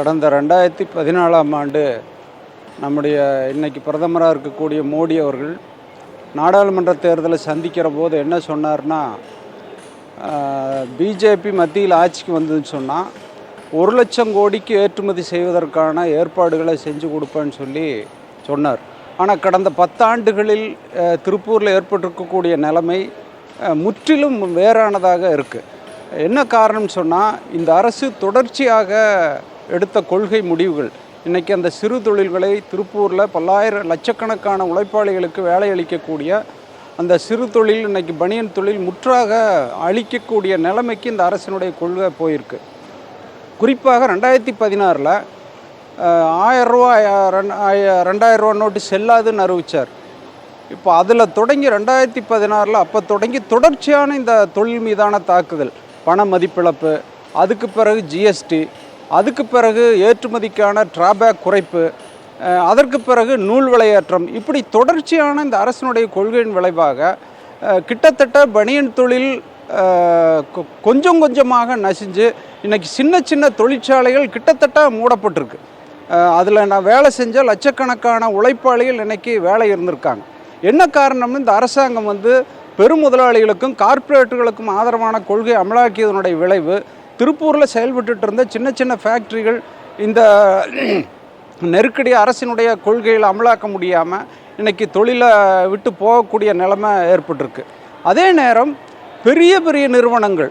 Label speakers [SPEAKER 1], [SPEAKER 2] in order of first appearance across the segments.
[SPEAKER 1] கடந்த ரெண்டாயிரத்தி பதினாலாம் ஆண்டு நம்முடைய இன்னைக்கு பிரதமராக இருக்கக்கூடிய மோடி அவர்கள் நாடாளுமன்ற தேர்தலை சந்திக்கிற போது என்ன சொன்னார்னா பிஜேபி மத்தியில் ஆட்சிக்கு வந்ததுன்னு சொன்னால் ஒரு லட்சம் கோடிக்கு ஏற்றுமதி செய்வதற்கான ஏற்பாடுகளை செஞ்சு கொடுப்பேன்னு சொல்லி சொன்னார். ஆனால் கடந்த பத்தாண்டுகளில் திருப்பூரில் ஏற்பட்டிருக்கக்கூடிய நிலைமை முற்றிலும் வேறானதாக இருக்குது என்ன காரணம் சொன்னால் இந்த அரசு தொடர்ச்சியாக எடுத்த கொள்கை முடிவுகள். இன்றைக்கி அந்த சிறு தொழில்களை திருப்பூரில் பல்லாயிரம் லட்சக்கணக்கான உழைப்பாளிகளுக்கு வேலை அளிக்கக்கூடிய அந்த சிறு தொழில் இன்றைக்கி பனியன் தொழில் முற்றாக அழிக்கக்கூடிய நிலைமைக்கு இந்த அரசினுடைய கொள்கை போயிருக்கு. குறிப்பாக ரெண்டாயிரத்தி பதினாறில் ஆயிரம் ரூபா ரெண்டாயிரம் ரூபா நோட்டு செல்லாதுன்னு அறிவிச்சார். இப்போ அதில் தொடங்கி ரெண்டாயிரத்தி பதினாறில் அப்போ தொடங்கி தொடர்ச்சியான இந்த தொழில் மீதான தாக்குதல். பண மதிப்பிழப்பு அதுக்கு பிறகு ஜிஎஸ்டி அதுக்கு பிறகு ஏற்றுமதிக்கான டிராபேக் குறைப்பு அதற்கு பிறகு நூல் விலையேற்றம். இப்படி தொடர்ச்சியான இந்த அரசினுடைய கொள்கையின் விளைவாக கிட்டத்தட்ட பனியன் தொழில் கொஞ்சம் கொஞ்சமாக நசிஞ்சு இன்றைக்கி சின்ன சின்ன தொழிற்சாலைகள் கிட்டத்தட்ட மூடப்பட்டிருக்கு. அதில் நான் வேலை செஞ்ச லட்சக்கணக்கான உழைப்பாளிகள் இன்றைக்கி வேலை இருந்திருக்காங்க. என்ன காரணம்னு இந்த அரசாங்கம் வந்து பெருமுதலாளிகளுக்கும் கார்ப்பரேட்டுகளுக்கும் ஆதரவான கொள்கை அமலாக்கியதனுடைய விளைவு திருப்பூரில் செயல்பட்டு இருந்த சின்ன சின்ன ஃபேக்ட்ரிகள் இந்த நெருக்கடி அரசினுடைய கொள்கையில் அமலாக்க முடியாமல் இன்றைக்கி தொழிலை விட்டு போகக்கூடிய நிலைமை ஏற்பட்டிருக்கு. அதே நேரம் பெரிய பெரிய நிறுவனங்கள்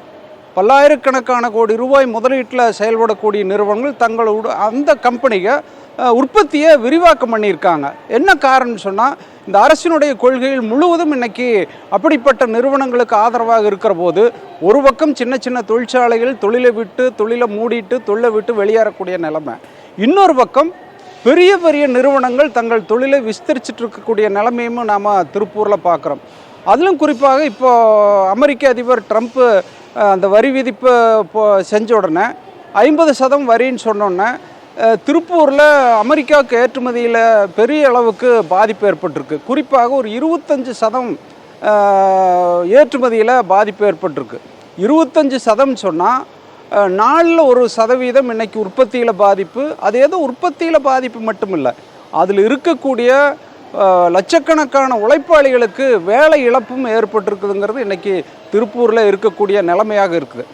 [SPEAKER 1] பல்லாயிரக்கணக்கான கோடி ரூபாய் முதலீட்டில் செயல்படக்கூடிய நிறுவனங்கள் தங்களோட அந்த கம்பெனியை உற்பத்தியை விரிவாக்கம் பண்ணியிருக்காங்க. என்ன காரணம்னு சொன்னால் இந்த அரசினுடைய கொள்கையில் முழுவதும் இன்னைக்கு அப்படிப்பட்ட நிறுவனங்களுக்கு ஆதரவாக இருக்கிற போது ஒரு பக்கம் சின்ன சின்ன தொழிற்சாலைகள் தொழிலை விட்டு தொழிலை மூடிட்டு தொழிலை விட்டு வெளியேறக்கூடிய நிலைமை. இன்னொரு பக்கம் பெரிய பெரிய நிறுவனங்கள் தங்கள் தொழிலை விஸ்தரிச்சுட்டு இருக்கக்கூடிய நிலைமையும் நாம் திருப்பூரில் பார்க்குறோம் அதிலும் குறிப்பாக இப்போ அமெரிக்க அதிபர் ட்ரம்ப்பு அந்த வரி விதிப்பு இப்போ செஞ்ச உடனே ஐம்பது சதம் வரின்னு சொன்னோன்னே திருப்பூரில் அமெரிக்காவுக்கு ஏற்றுமதியில் பெரிய அளவுக்கு பாதிப்பு ஏற்பட்டிருக்கு. குறிப்பாக ஒரு இருபத்தஞ்சு சதம் ஏற்றுமதியில் பாதிப்பு ஏற்பட்டிருக்கு. இருபத்தஞ்சு சதம் சொன்னால் நாளில் ஒரு சதவீதம் இன்னைக்கு உற்பத்தியில் பாதிப்பு அது ஏதோ உற்பத்தியில் பாதிப்பு மட்டும் இல்லை அதில் இருக்கக்கூடிய லட்சக்கணக்கான உழைப்பாளிகளுக்கு வேலை இழப்பும் ஏற்பட்டிருக்குதுங்கிறது இன்றைக்கி திருப்பூரில் இருக்கக்கூடிய நிலைமையாக இருக்குது.